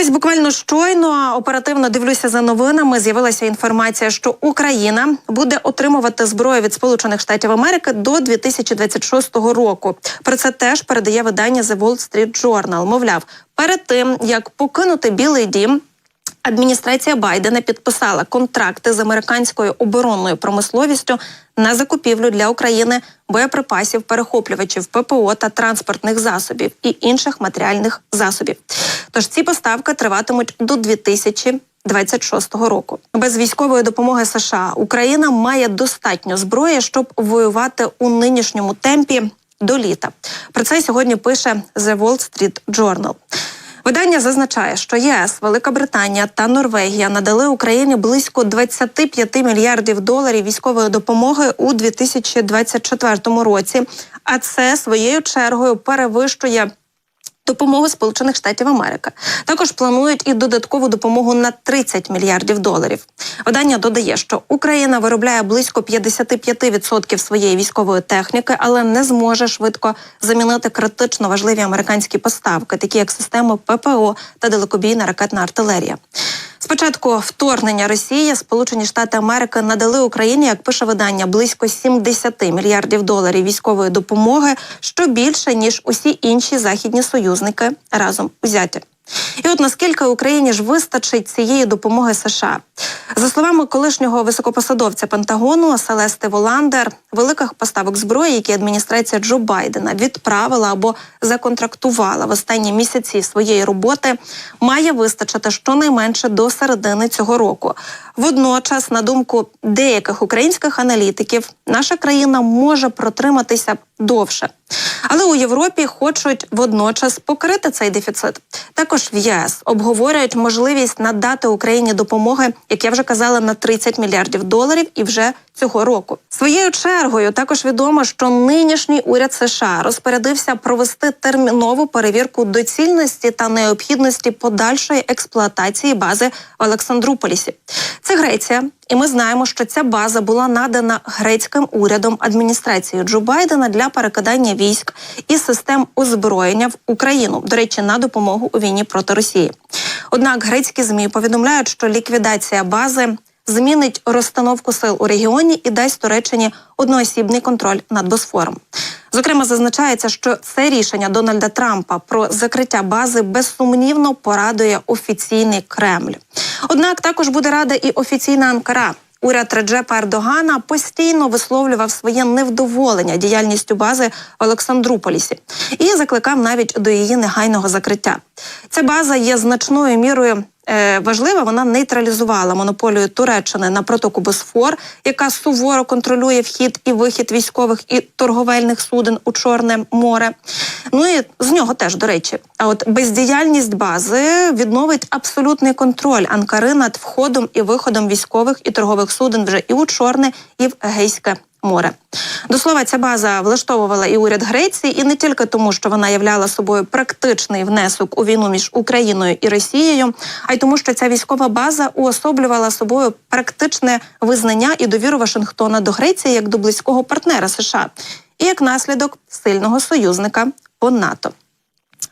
ось буквально щойно оперативно дивлюся за новинами. З'явилася інформація, що Україна буде отримувати зброю від Сполучених Штатів Америки до 2026 року. Про це теж передає видання The Wall Street Journal. Мовляв, перед тим як покинути Білий Дім. Адміністрація Байдена підписала контракти з американською оборонною промисловістю на закупівлю для України боєприпасів, перехоплювачів ППО та транспортних засобів і інших матеріальних засобів. Тож ці поставки триватимуть до 2026 року. Без військової допомоги США Україна має достатньо зброї, щоб воювати у нинішньому темпі до літа. Про це сьогодні пише The Wall Street Journal. Видання зазначає, що ЄС, Велика Британія та Норвегія надали Україні близько 25 мільярдів доларів військової допомоги у 2024 році. А це своєю чергою перевищує. Допомогу Сполучених Штатів Америки також планують і додаткову допомогу на 30 мільярдів доларів. Видання додає, що Україна виробляє близько 55% своєї військової техніки, але не зможе швидко замінити критично важливі американські поставки, такі як системи ППО та далекобійна ракетна артилерія. Спочатку вторгнення Росії Сполучені Штати Америки надали Україні, як пише видання, близько 70 мільярдів доларів військової допомоги, що більше ніж усі інші західні союзники разом узяті. І от наскільки Україні ж вистачить цієї допомоги США, за словами колишнього високопосадовця Пентагону Селести Воландер, великих поставок зброї, які адміністрація Джо Байдена відправила або законтрактувала в останні місяці своєї роботи, має вистачити щонайменше до середини цього року. Водночас, на думку деяких українських аналітиків, наша країна може протриматися довше. Але у Європі хочуть водночас покрити цей дефіцит. Також в ЄС обговорюють можливість надати Україні допомоги, як я вже казала, на 30 мільярдів доларів і вже цього року. Своєю чергою також відомо, що нинішній уряд США розпорядився провести термінову перевірку доцільності та необхідності подальшої експлуатації бази в Олександруполісі. Це Греція, і ми знаємо, що ця база була надана грецьким урядом адміністрації Джо Байдена для перекидання військ і систем озброєння в Україну. До речі, на допомогу у війні проти Росії. Однак грецькі змі повідомляють, що ліквідація бази змінить розстановку сил у регіоні і дасть Туреччині одноосібний контроль над Босфором. Зокрема, зазначається, що це рішення Дональда Трампа про закриття бази безсумнівно порадує офіційний Кремль. Однак також буде рада і офіційна Анкара. Уряд Реджепа Ердогана постійно висловлював своє невдоволення діяльністю бази в Олександруполісі і закликав навіть до її негайного закриття. Ця база є значною мірою важлива. Вона нейтралізувала монополію Туреччини на протоку Босфор, яка суворо контролює вхід і вихід військових і торговельних суден у Чорне море. Ну і з нього теж до речі. А от бездіяльність бази відновить абсолютний контроль Анкари над входом і виходом військових і торгових суден вже і у Чорне, і в Егейське море. До слова, ця база влаштовувала і уряд Греції, і не тільки тому, що вона являла собою практичний внесок у війну між Україною і Росією, а й тому, що ця військова база уособлювала собою практичне визнання і довіру Вашингтона до Греції як до близького партнера США, і як наслідок сильного союзника по НАТО.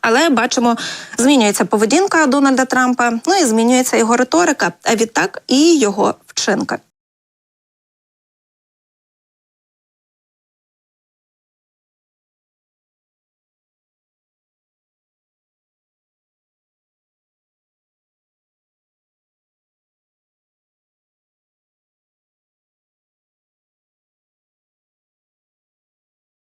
Але бачимо, змінюється поведінка Дональда Трампа, ну і змінюється його риторика, а відтак і його вчинка.